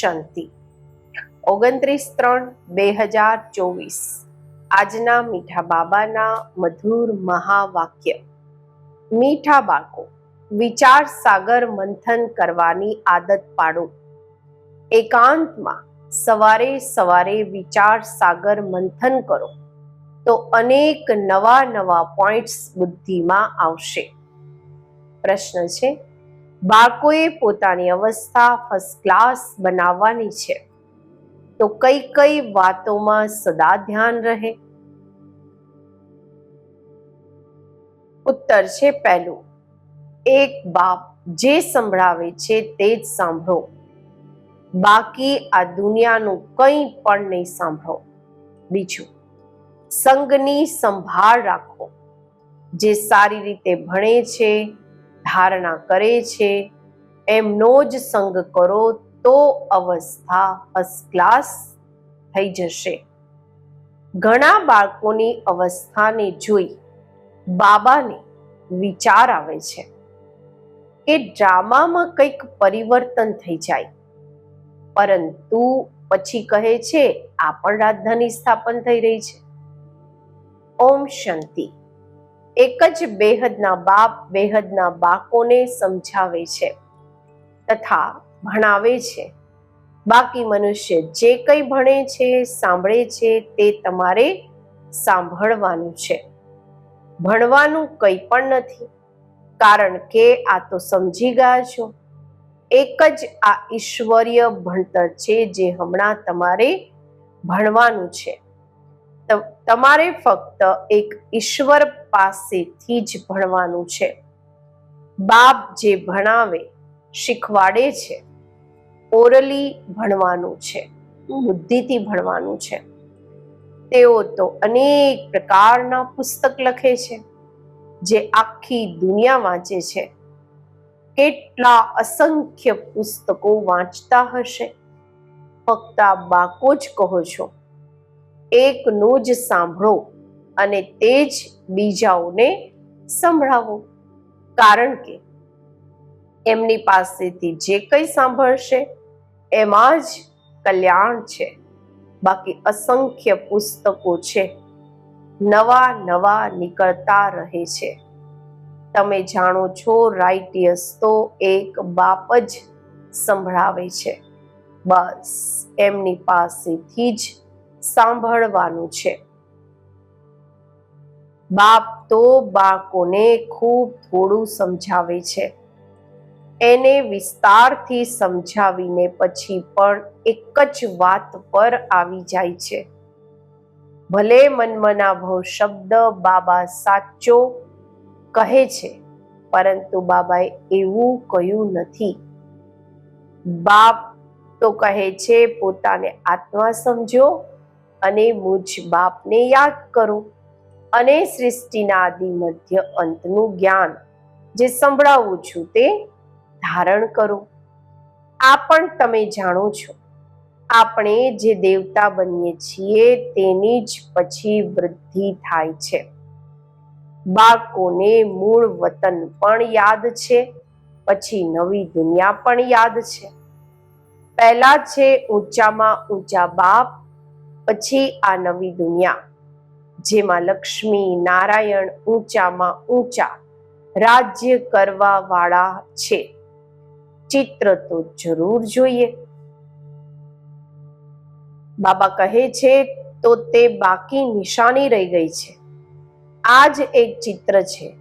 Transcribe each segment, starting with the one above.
શાંતિ. ઓગણત્રીસ ત્રણ, બે હજાર ચોવીસ. આજના મીઠા બાબાના મધુર મહાવાક્ય. મીઠા બાળકો, વિચાર સાગર મંથન કરવાની આદત પાડો. એકાંતમાં સવારે સવારે વિચાર સાગર મંથન કરો. તો અનેક નવા નવા પોઈન્ટ્સ બુદ્ધિમાં આવશે. પ્રશ્ન છે બાળકોએ પોતાની અવસ્થા ફર્સ્ટ ક્લાસ બનાવવાની છે. તો કઈ કઈ વાતોમાં સદા ધ્યાન રહે? ઉત્તર છે પહેલું. એક બાપ જે સંભળાવે છે તે જ સાંભળો. બાકી આ દુનિયાનું કંઈ પણ નહીં સાંભળો. બીજું સંઘની સંભાળ રાખો. જે સારી રીતે ભણે છે ધારણા કરે છે, એમનો જ સંગ કરો તો અવસ્થા ફર્સ્ટ ક્લાસ થઈ જશે. ઘણા બાળકોની અવસ્થાને જોઈ બાબાને વિચાર આવે છે કે ડ્રામામાં કંઈક પરિવર્તન થઈ જાય. પરંતુ પછી કહે છે, આ પણ રાજધાની સ્થાપન થઈ રહી છે. ઓમ શાંતિ. એક જ બેહદના બાપ બેહદના બાળકોને સમજાવે છે તથા ભણાવે છે. બાકી મનુષ્ય જે કંઈ ભણે છે, સાંભળે છે, તે તમારે સાંભળવાનું છે. ભણવાનું કંઈ પણ નથી, કારણ કે આ તો સમજી ગયા છો. એક જ આ ઈશ્વરીય ભણતર છે જે હમણાં તમારે ભણવાનું છે. તમારે ફક્ત એક ઈશ્વર પાસેથી જ ભણવાનું છે. બાપ જે ભણાવે, શીખવાડે છે, ઓરલી ભણવાનું છે, બુદ્ધિથી ભણવાનું છે. તેઓ તો અનેક પ્રકારના પુસ્તક લખે છે, જે આખી દુનિયા વાંચે છે. કેટલા અસંખ્ય પુસ્તકો વાંચતા હશે? ફક્ત આ બાકો જ કહો છો. એકનું જ સાંભળો. અને તે જ બીજાઓને સંભળાવો. કારણ કે એમની પાસેથી જે કંઈ સાંભળશે, એમાં જ કલ્યાણ છે. બાકી અસંખ્ય પુસ્તકો છે. નવા નવા નીકળતા રહે છે. તમે જાણો છો રાઇટિયસ તો એક બાપ જ સંભળાવે છે. બસ, એમની પાસેથી જ સાંભળવાનું છે. બાપ તો બાળકોને ખૂબ થોડું સમજાવે છે. એને વિસ્તારથી સમજાવીને પછી પણ એક જ વાત પર આવી જાય છે. ભલે મનમનાભો શબ્દ બાબા સાચો કહે છે, પરંતુ બાબાએ એવું કહ્યું નથી. બાપ તો કહે છે, પોતાને આત્મા સમજો અને મુજ બાપને યાદ કરો. અને સૃષ્ટિના આદિ મધ્ય અંતનું જ્ઞાન. જે સંભળાવું છું તે ધારણ કરો. આ પણ તમે જાણો છો. આપણે જે દેવતા બનીએ છીએ તેની જ પછી વૃદ્ધિ થાય છે. બાળકોને મૂળ વતન પણ યાદ છે, પછી નવી દુનિયા પણ યાદ છે. પહેલા છે ઊંચામાં ઊંચા બાપ, પછી આ નવી દુનિયા. જેમાં લક્ષ્મી નારાયણ ઊંચામાં ઊંચા રાજ્ય કરવા વાળા છે. ચિત્ર તો જરૂર જોઈએ. બાબા કહે છે, તો તે બાકી નિશાની રહી ગઈ છે. આ જ એક ચિત્ર છે.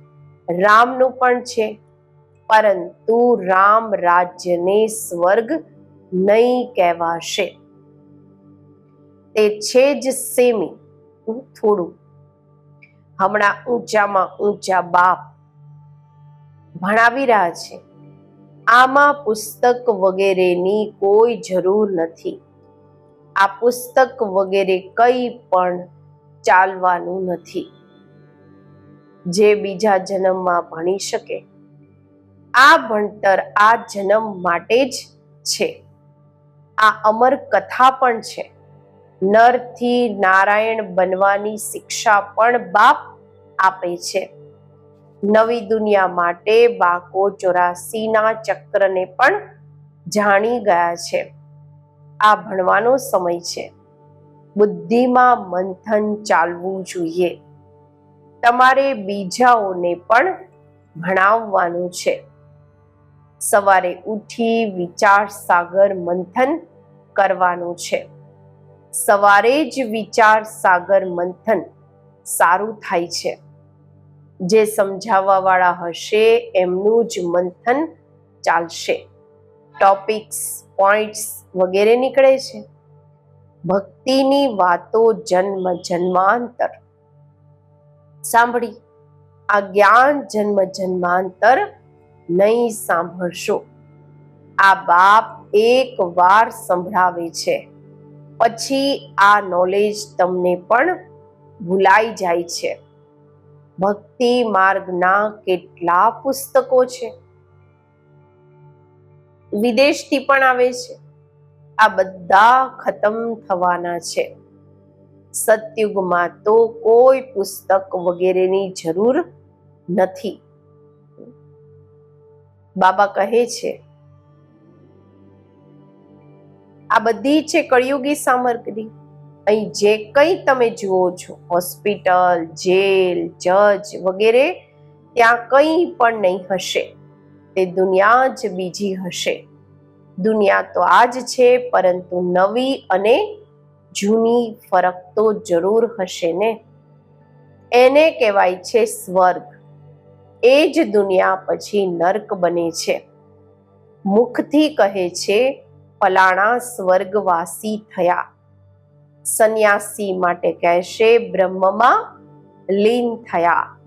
રામનું પણ છે. પરંતુ રામ રાજ્યને સ્વર્ગ નહીં કહેવાશે. તે છે જ સેમી. થોડું હમણાં ઊંચામાં ઊંચા બાપ ભણાવી રહ્યા છે. આમાં પુસ્તક વગેરેની કોઈ જરૂર નથી. આ પુસ્તક વગેરે કંઈ પણ ચાલવાનું નથી. જે બીજા જન્મમાં ભણી શકે. આ ભણતર આ જન્મ માટે જ છે. આ અમર કથા પણ છે. નરથી નારાયણ બનવાની શિક્ષા પણ બાપ આપે છે. નવી દુનિયા માટે બાકો ચોરાસીના ચક્રને પણ જાણી ગયા છે. આ ભણવાનો સમય છે. બુદ્ધિમાં મંથન ચાલવું જોઈએ. તમારે બીજાઓને પણ ભણાવવાનું છે. સવારે ઉઠી વિચાર સાગર મંથન કરવાનું છે. સવારે જ વિચાર સાગર મંથન સારું થાય છે. જે સમજાવવા વાળા હશે એમનું જ મંથન ચાલશે. ટોપિક્સ પોઈન્ટ્સ વગેરે નીકળે છે. ભક્તિની વાતો જન્મ જન્માંતર. સાંભળી, આ જ્ઞાન જન્મ જન્માંતર નહીં સાંભળશો. આ બાપ એક વાર સંભળાવે છે. પછી આ નોલેજ તમને પણ ભૂલાઈ જાય છે. ભક્તિ માર્ગના કેટલા પુસ્તકો છે. વિદેશથી પણ આવે છે. આ બધા ખતમ થવાના છે. સતયુગમાં તો કોઈ પુસ્તક વગેરેની જરૂર નથી. બાબા કહે છે આ બધી છે કળિયુગી સામગ્રી. અહીં જે કંઈ તમે જુઓ છો, હોસ્પિટલ, જેલ, જજ વગેરે, ત્યાં કંઈ પણ નહીં હશે. તે દુનિયા જ બીજી હશે. દુનિયા તો આ જ છે, પરંતુ નવી અને જૂની ફરક તો જરૂર હશે ને. એને કહેવાય છે સ્વર્ગ. એ જ દુનિયા પછી નર્ક બને છે. મુખથી કહે છે ફલાણા સ્વર્ગવાસી થયા. સંન્યાસી માટે કહેશે બ્રહ્મમાં લીન થયા.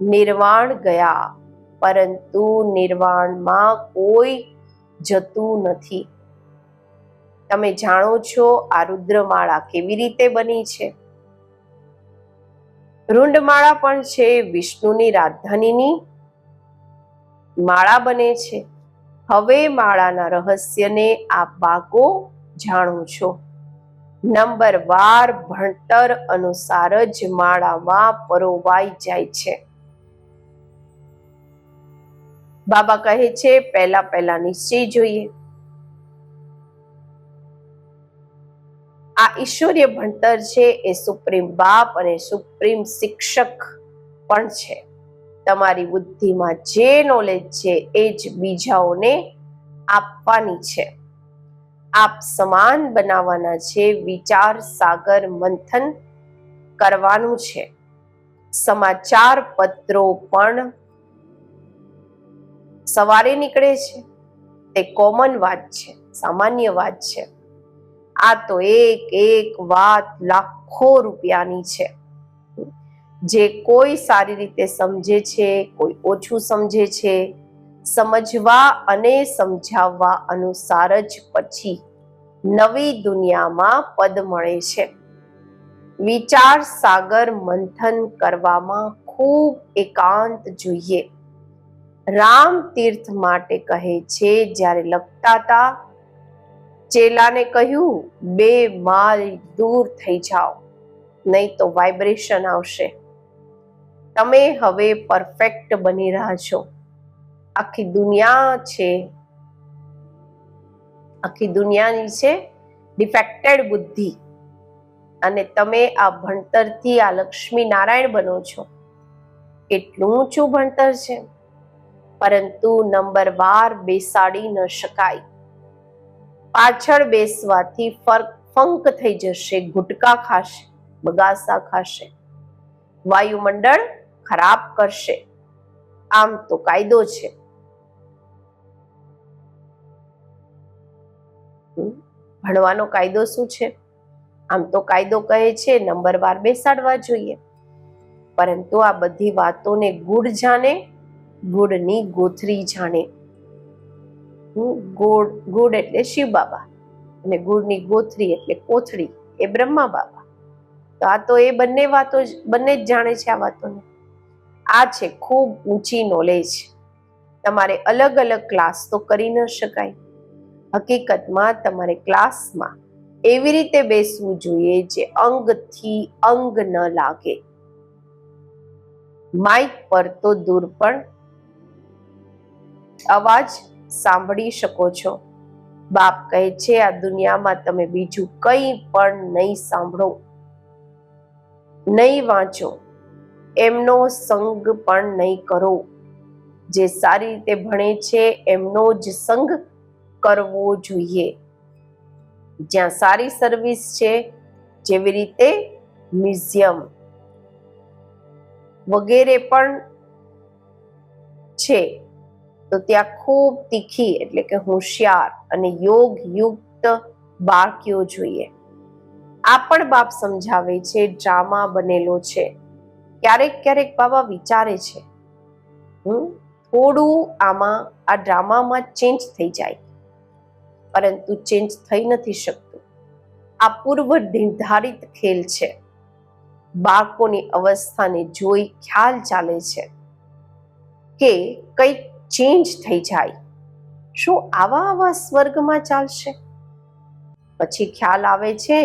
નિર્વાણ ગયા. પરંતુ નિર્વાણમાં કોઈ જતું નથી. તમે જાણો છો આ રુદ્રમાળા કેવી રીતે બની છે? રુંડમાળા પણ છે વિષ્ણુની રાજધાનીની માળા બને છે. હવે માળાના રહસ્યને આ બાકો જાણો છો. નંબર વાર ભણતર અનુસાર જ માળામાં પરોવાઈ જાય છે. બાબા કહે છે, પહેલા પહેલા નિશ્ચય જોઈએ. આ ઈશ્વરીય ભણતર છે, એ સુપ્રીમ બાપ અને સુપ્રીમ શિક્ષક પણ છે. તમારી બુદ્ધિમાં જે નોલેજ છે, એ જ બીજાઓને આપવાની છે. આપ સમાન બનાવવાના છે, વિચાર સાગર મંથન કરવાનું છે. સમાચાર પત્રો પણ સવારે નીકળે છે. તે કોમન વાત છે, સામાન્ય વાત છે. આ તો એક એક વાત લાખો રૂપિયાની છે. જે કોઈ સારી રીતે સમજે છે, કોઈ ઓછું સમજે છે, સમજવા અને સમજાવવા અનુસાર જ પછી નવી દુનિયામાં પદ મળે છે. વિચાર સાગર મંથન કરવામાં ખૂબ એકાંત જોઈએ. રામ તીર્થ માટે કહે છે, જ્યારે લખતા હતા ચેલાને કહ્યું, બે માલ દૂર થઈ જાઓ, નહીં તો વાઇબ્રેશન આવશે. તમે હવે પરફેક્ટ બની રહ્યા છો. આખી દુનિયા છે, આખી દુનિયાની છે ડિફેક્ટેડ બુદ્ધિ. અને તમે આ ભણતરથી આ લક્ષ્મી નારાયણ બનો છો. એટલું ઊંચું ભણતર છે. પરંતુ નંબર વાર બેસાડી ન શકાય. પાછળ બેસવાથી ફર્ક, ફંક થઈ જશે, ગુટકા ખાશે, બગાસા ખાશે. વાયુમંડળ ખરાબ કરશે. આમ તો કાયદો છે. ભણવાનો કાયદો શું છે? આમ તો કાયદો કહે છે, નંબર વાર બેસાડવા જોઈએ. પરંતુ આ બધી વાતોને ગુડ જાણે ગુડની ગોથરી જાણે. ગુડ ગુડ એટલે શિવ બાબા અને ગુડની ગોથરી એટલે કોથળી એ બ્રહ્મા બાબા. તો આ તો એ બંને વાતો બંને જ જાણે છે આ વાતોને. આ છે ખૂબ ઊંચી નોલેજ તમારે અલગ અલગ ક્લાસ તો કરી ન શકાય. હકીકતમાં તમારે ક્લાસમાં એવી રીતે બેસવું જોઈએ જે અંગથી અંગ ન લાગે. માઇક પર તો દૂર પણ અવાજ સાંભળી શકો છો. બાપ કહે છે, આ દુનિયામાં તમે બીજું કંઈ પણ નહીં સાંભળો. નહીં વાંચો. એમનો સંગ પણ નહીં કરો. જે સારી રીતે ભણે છે, એમનો જ સંગ કરવો જોઈએ. જ્યાં સારી સર્વિસ છે, જેવી રીતે મ્યુઝિયમ વગેરે પણ છે, તો ત્યાં ખૂબ તીખી એટલે કે હોશિયાર અને યોગ યુક્ત બાળકીઓ જોઈએ. આ પણ બાપ સમજાવે છે ડ્રામા બનેલો છે. ક્યારેક ક્યારેક બાબા વિચારે છે હમ થોડું આમાં, આ ડ્રામામાં ચેન્જ થઈ જાય, પરંતુ ચેન્જ થઈ નથી શકતું. આ પૂર્વ નિર્ધારિત ખેલ છે. બાળકોની અવસ્થાને જોઈ ખ્યાલ ચાલે છે કે કંઈક ચેન્જ થઈ જાય. શું આવા આવા સ્વર્ગમાં ચાલશે? પછી ખ્યાલ આવે છે,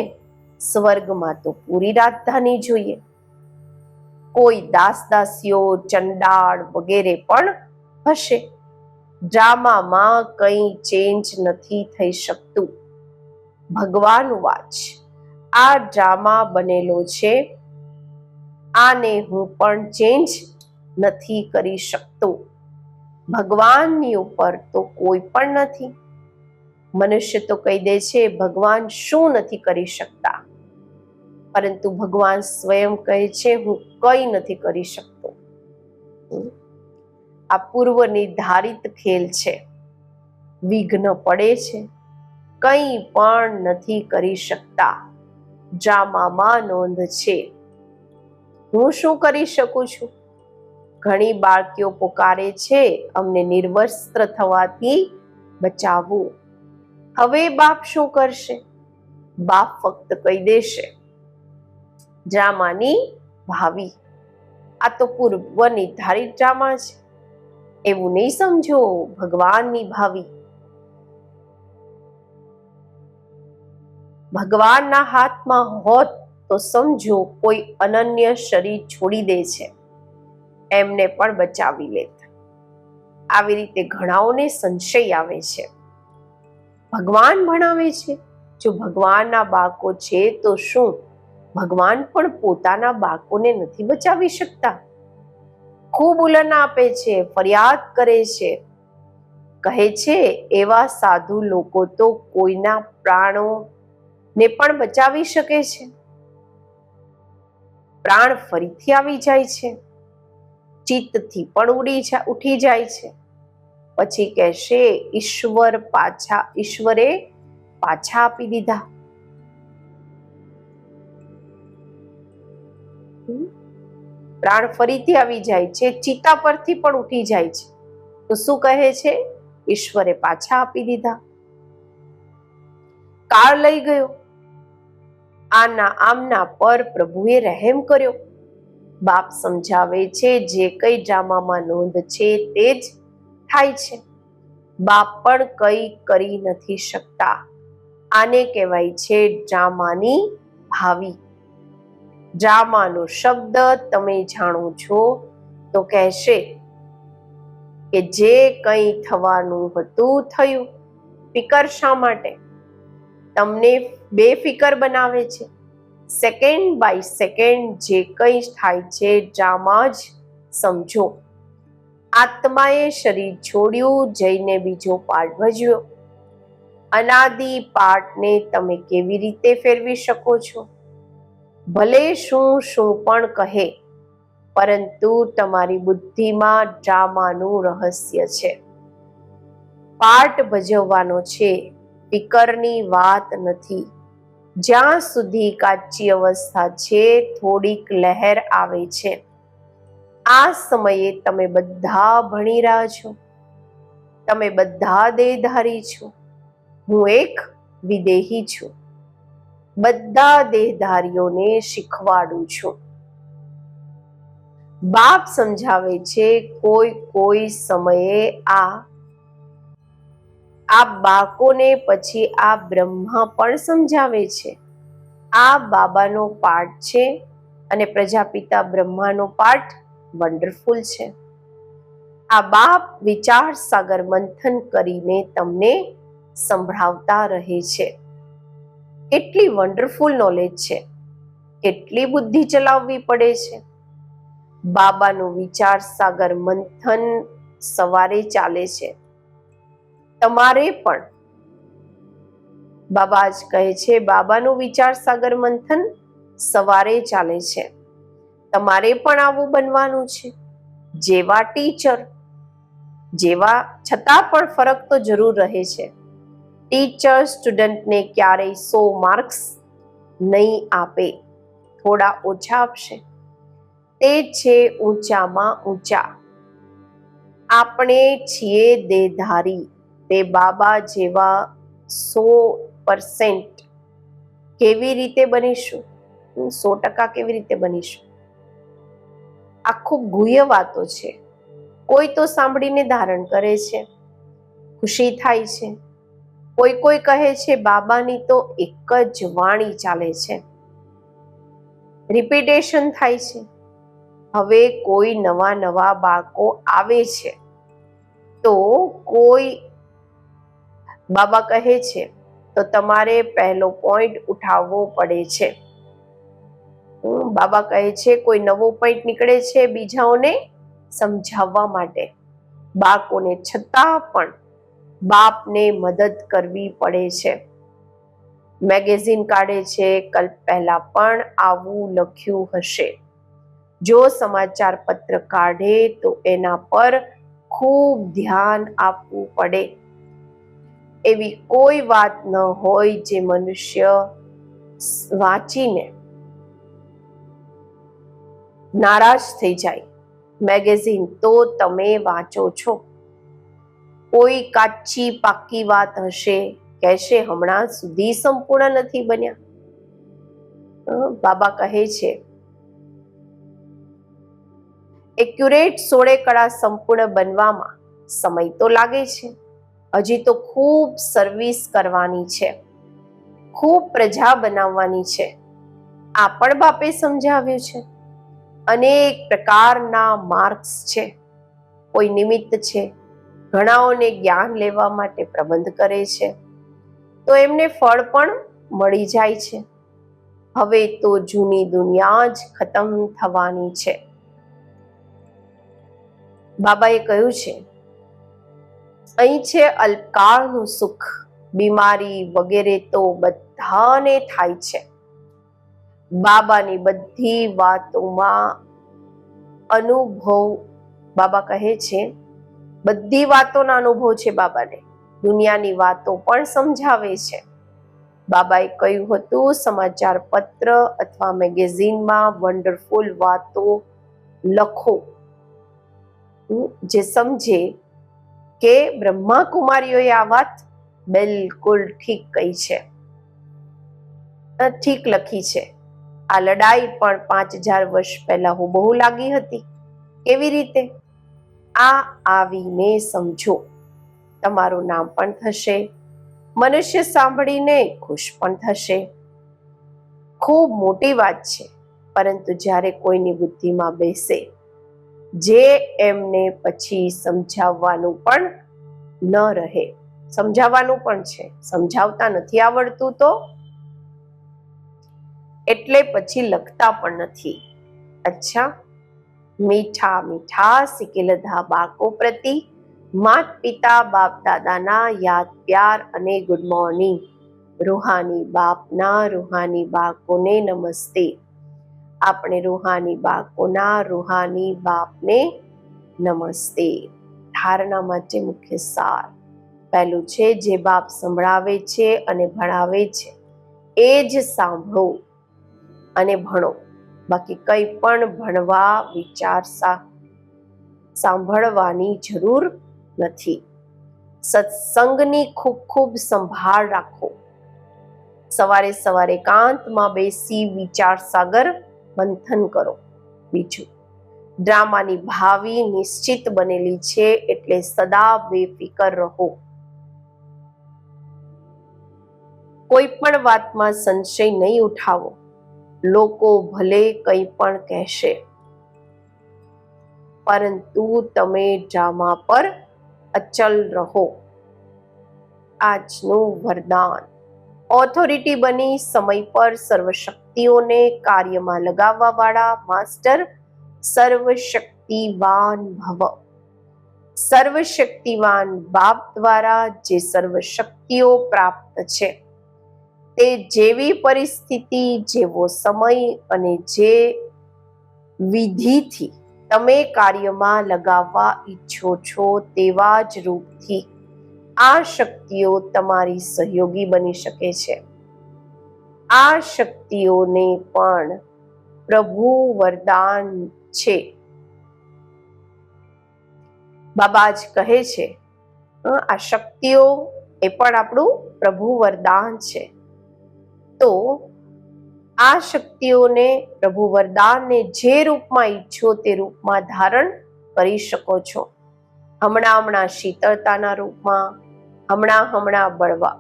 સ્વર્ગમાં તો પૂરી રાજધાની જોઈએ. કોઈ દાસ દાસીઓ ચંડાળ વગેરે પણ હશે. ડ્રામામાં કંઈ ચેન્જ નથી થઈ શકતું. ભગવાન વાચ. આ ડ્રામા બનેલો છે. આને હું પણ ચેન્જ નથી કરી શકતો. ભગવાનની ઉપર તો કોઈ પણ નથી. મનુષ્ય તો કહી દે છે, ભગવાન શું નથી કરી શકતા? પરંતુ ભગવાન સ્વયં કહે છે, હું કંઈ નથી કરી શકતો. આ પૂર્વ નિર્ધારિત ખેલ છે. વિઘ્ન પડે છે. કંઈ પણ નથી કરી શકતા. ડ્રામામાં નોંધ છે. હું શું કરી શકું છું? ઘણી બાળકીઓ પોકારે છે. અમને નિર્વસ્ત્ર થવાથી બચાવવું. હવે બાપ શું કરશે? બાપ ફક્ત કહી દેશે. ડ્રામાની ભાવિ. આ તો પૂર્વ નિર્ધારિત ડ્રામા છે. એવું નહીં સમજો ભગવાનની ભાવિ. ભગવાનના હાથમાં હોત તો સમજો કોઈ અનન્ય શરીર છોડી દે છે. એમને પણ બચાવી લેત. આવી રીતે ઘણાઓને સંશય આવે છે. ભગવાન ભણાવે છે. જો ભગવાનના બાળકો છે તો શું ભગવાન પણ પોતાના બાળકોને નથી બચાવી શકતા. ખૂબ ઉલન આપે છે, ફરિયાદ કરે છે. કહે છે, એવા સાધુ લોકો તો કોઈના પ્રાણો ને પણ બચાવી શકે છે. પ્રાણ ફરીથી આવી જાય છે. ચિત્તથી પણ ઉડી ઉઠી જાય છે. પછી કહેશે, ઈશ્વર પાછા, ઈશ્વરે પાછા આપી દીધા. પ્રાણ ફરીથી આવી જાય છે, ચિતા પરથી પણ ઉઠી જાય છે. તો શું કહે છે? ઈશ્વરે પાછા આપી દીધા. કાળ લઈ ગયો. આના આમના પર પ્રભુએ રહેમ કર્યો. બાપ સમજાવે છે, જે કઈ ડ્રામામાં નોંધ છે તે જ થાય છે. બાપ પણ કઈ કરી નથી શકતા. આને કહેવાય છે ડ્રામાની ભાવિ. ડ્રામાનો શબ્દ તમે જાણો છો તો કહેશે કે જે કંઈ થવાનું હતું, થયું. ફિકર શા માટે? તમને બેફિકર બનાવે છે. સેકન્ડ બાય સેકન્ડ જે કંઈ થાય છે ડ્રામા જ સમજો. આત્માએ શરીર છોડ્યું, જઈને બીજો પાઠ ભજ્યો અનાદિ પાઠને તમે કેવી રીતે ફેરવી શકો છો? ભલે શું શું પણ કહે, પરંતુ તમારી બુદ્ધિમાં ડ્રામાનું રહસ્ય છે. પાઠ ભજવવાનો છે, ફિકરની વાત નથી. જ્યાં સુધી કાચી અવસ્થા છે, થોડીક લહેર આવે છે. આ સમયે તમે બધા ભણી રહ્યા છો. તમે બધા દેહધારી છો. હું એક વિદેહી છું. બધા દેહધારીઓને શીખવાડું છું. બાપ સમજાવે છે, કોઈ કોઈ સમયે આ આ બાકોને પછી આ બ્રહ્મા પણ સમજાવે છે. આ બાબાનો પાઠ છે અને પ્રજાપિતા બ્રહ્માનો પાઠ વન્ડરફુલ છે. આ બાપ વિચાર સાગર મંથન કરીને તમને સંભળાવતા રહે છે. કેટલી વન્ડરફુલ નોલેજ છે. એટલી બુદ્ધિ ચલાવવી પડે છે. બાબાનું વિચાર સાગર મંથન સવારે ચાલે છે. તમારે પણ. બાબા જ કહે છે, બાબાનું વિચાર સાગર મંથન સવારે ચાલે છે. તમારે પણ આવું બનવાનું છે. જેવા ટીચર જેવા છતાં પણ ફરક તો જરૂર રહે છે. ટીચર સ્ટુડન્ટને ક્યારેય સો માર્ક્સ નહીં આપે, થોડા ઓછા આપશે. તે છે ઊંચામાં ઊંચા. આપણે છીએ દેધારી, તે બાબા જેવા સો પરસેન્ટ કેવી રીતે બનીશું? સો ટકા કેવી રીતે બનીશું? આ ખૂબ ગુહ્ય વાતો છે. કોઈ તો સાંભળીને ધારણ કરે છે, ખુશી થાય છે. કોઈ કોઈ કહે છે, બાબાની તો એક જ વાણી ચાલે છે. રિપીટેશન થાય છે. હવે કોઈ નવા નવા બાળકો આવે છે, તો કોઈ બાબા કહે છે, તો તમારે પહેલો પોઈન્ટ ઉઠાવવો પડે છે. બાબા કહે છે, કોઈ નવો પોઈન્ટ નીકળે છે બીજાઓને સમજાવવા માટે. બાળકોને છતાં પણ બાપને મદદ કરવી પડે છે. મેગેઝિન કાઢે છે કલ્પ પહેલા પણ આવું લખ્યું હશે. જો સમાચાર પત્ર કાઢે તો એના પર ખૂબ ધ્યાન આપવું પડે. એવી કોઈ વાત ન હોય જે મનુષ્ય વાંચીને નારાજ થઈ જાય. મેગેઝિન તો તમે વાંચો છો. કોઈ કાચી પાકી વાત હશે? કહેશે, હમણાં સુધી સંપૂર્ણ નથી બન્યા. બાબા કહે છે એક્યુરેટ સોળે કળા સંપૂર્ણ બનવામાં સમય તો લાગે છે. હજી તો ખૂબ સર્વિસ કરવાની છે. ખૂબ પ્રજા બનાવવાની છે. આ પણ બાપે સમજાવ્યું છે. અનેક પ્રકારના માર્ક્સ છે. કોઈ નિમિત્ત છે ઘણાઓને જ્ઞાન લેવા માટે પ્રબંધ કરે છે. તો એમને ફળ પણ મળી જાય છે. હવે તો જૂની દુનિયા જ ખતમ થવાની છે. બાબાએ કહ્યું છે, અહીં છે અલ્પકાળનું સુખ, બીમારી વગેરે તો બધાને થાય છે. બાબાની બધી વાતોમાં અનુભવ. બાબા કહે છે બધી વાતોના અનુભવ છે બાબાને. દુનિયાની વાતો પણ સમજાવે છે. બાબાએ કહ્યું હતું, સમાચાર પત્ર અથવા મેગેઝિનમાં વન્ડરફુલ વાતો લખો. જે સમજે કે બ્રહ્મા કુમારીઓએ આ વાત બિલકુલ ઠીક કહી છે. ઠીક લખી છે. આ લડાઈ પણ પાંચ હજાર વર્ષ પહેલા હું બહુ લાગી હતી. કેવી રીતે? આ આવીને સમજો. તમારું નામ પણ થશે. મનુષ્ય સાંભળીને ખુશ પણ થશે. ખૂબ મોટી વાત છે, પરંતુ જ્યારે કોઈની બુદ્ધિમાં બેસે, જે એમને પછી સમજાવવાનું પણ ન રહે. સમજાવવાનું પણ છે, સમજાવતા નથી આવડતું તો એટલે પછી લખતા પણ નથી. અચ્છા. મીઠા મીઠા સિકેલધા બાળકો પ્રતિ માત પિતા, બાપ દાદાના યાદ, પ્યાર અને ગુડ મોર્નિંગ રૂહાની બાપના રૂહાની બાળકોને નમસ્તે. આપણે રૂહાની બાળકોના રૂહાની બાપને નમસ્તે. ધારણા માટે મુખ્ય સાર પહેલું છે, જે બાપ સંભળાવે છે અને ભણાવે છે, એ જ સાંભળો અને ભણો. બાકી કંઈ પણ ભણવા, વિચાર સાંભળવાની જરૂર નથી. સત્સંગની ખૂબ ખૂબ સંભાળ રાખો. સવારે સવારે કાંતમાં બેસી વિચાર સાગર મંથન કરો. બીજું, ડ્રામાની ભાવિ નિશ્ચિત બનેલી છે એટલે સદા બેફિકર રહો. કોઈ પણ વાતમાં સંશય નહીં ઉઠાવો. લોકો ભલે કંઈ પણ કહેશે. પરંતુ તમે ડ્રામા પર અચલ રહો. આજનું વરદાન. ઓથોરિટી બની સમય પર સર્વશક્તિઓને કાર્યમાં લગાવવા વાળા માસ્ટર સર્વશક્તિવાન ભવ. સર્વશક્તિવાન બાપ દ્વારા જે સર્વશક્તિઓ પ્રાપ્ત છે. તે જેવી પરિસ્થિતિ, જેવો સમય અને જે વિધિથી તમે કાર્યમાં લગાવવા ઈચ્છો છો તેવા જ રૂપથી આ શક્તિઓ તમારી સહયોગી બની શકે છે. આ શક્તિઓને પણ પ્રભુ વરદાન છે. બાબા જ કહે છે આ શક્તિઓ એ પણ આપણું પ્રભુ વરદાન છે. તો આ શક્તિઓને પ્રભુ વરદાનને જે રૂપમાં ઈચ્છો તે રૂપમાં ધારણ કરી શકો છો. હમણાં હમણાં શીતળતાના રૂપમાં, હમણાં હમણાં બળવા,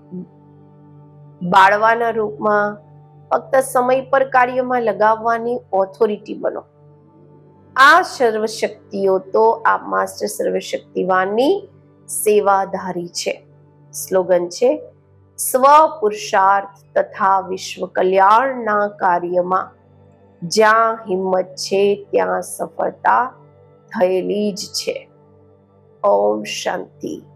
બાળવાના રૂપમાં, ફક્ત સમય પર કાર્યમાં લગાવવાની ઓથોરિટી બનો. આ સર્વશક્તિઓ તો આ માસ્ટર સર્વશક્તિવાનની સેવાધારી છે. સ્લોગન છે સ્વ પુરુષાર્થ તથા વિશ્વ કલ્યાણના કાર્યમાં જ્યાં હિંમત છે ત્યાં સફળતા થયેલી જ છે. ઓમ શાંતિ.